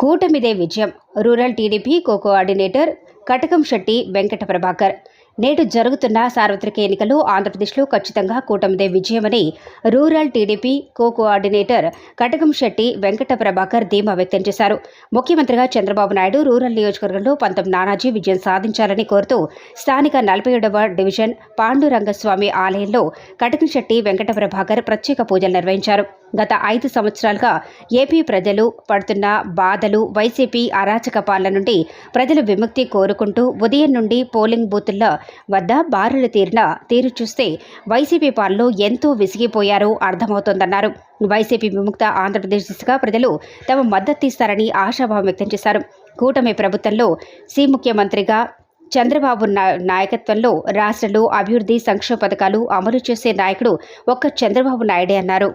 కూటమిదే విజయం. Rural TDP co coordinator Katakam Setty Venkata Prabhakar. నేడు జరుగుతున్న సార్వత్రిక ఎన్నికలు ఆంధ్రప్రదేశ్లో ఖచ్చితంగా కూటమిదే విజయమని rural TDP co coordinator Katakam Setty Venkata Prabhakar ధీమా వ్యక్తం చేశారు. ముఖ్యమంత్రిగా చంద్రబాబు నాయుడు రూరల్ నియోజకవర్గంలో పంతం నానాజీ విజయం సాధించాలని కోరుతూ స్థానిక నలభై ఏడవ డివిజన్ పాండురంగస్వామి ఆలయంలో కటకం శెట్టి వెంకట ప్రభాకర్ ప్రత్యేక పూజలు నిర్వహించారు. గత ఐదు సంవత్సరాలుగా ఏపీ ప్రజలు పడుతున్న బాధలు వైసీపీ అరాచక పాలన నుండి ప్రజలు విముక్తి కోరుకుంటూ ఉదయం నుండి పోలింగ్ బూతుల్లో వద్ద బారులు తీరిన తీరు చూస్తే వైసీపీ పాలనలో ఎంతో విసిగిపోయారో అర్థమవుతోందన్నారు. వైసీపీ విముక్త ఆంధ్రప్రదేశ్ దిశగా ప్రజలు తమ మద్దతు ఇస్తారని ఆశాభావం వ్యక్తం చేశారు. కూటమి ప్రభుత్వంలో సి ముఖ్యమంత్రిగా చంద్రబాబు నాయకత్వంలో రాష్ట్రంలో అభివృద్ధి సంక్షేమ పథకాలు అమలు చేసే నాయకుడు ఒక్క చంద్రబాబు నాయుడే అన్నారు.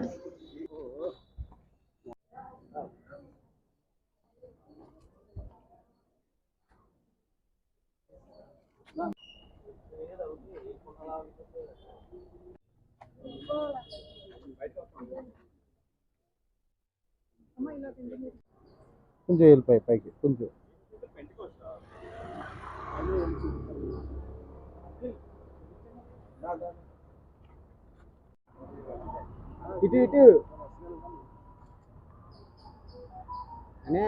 కొంచెం వెళ్ళిపోయి పైకి కొంచెం. ఇటు ఇటు. అనే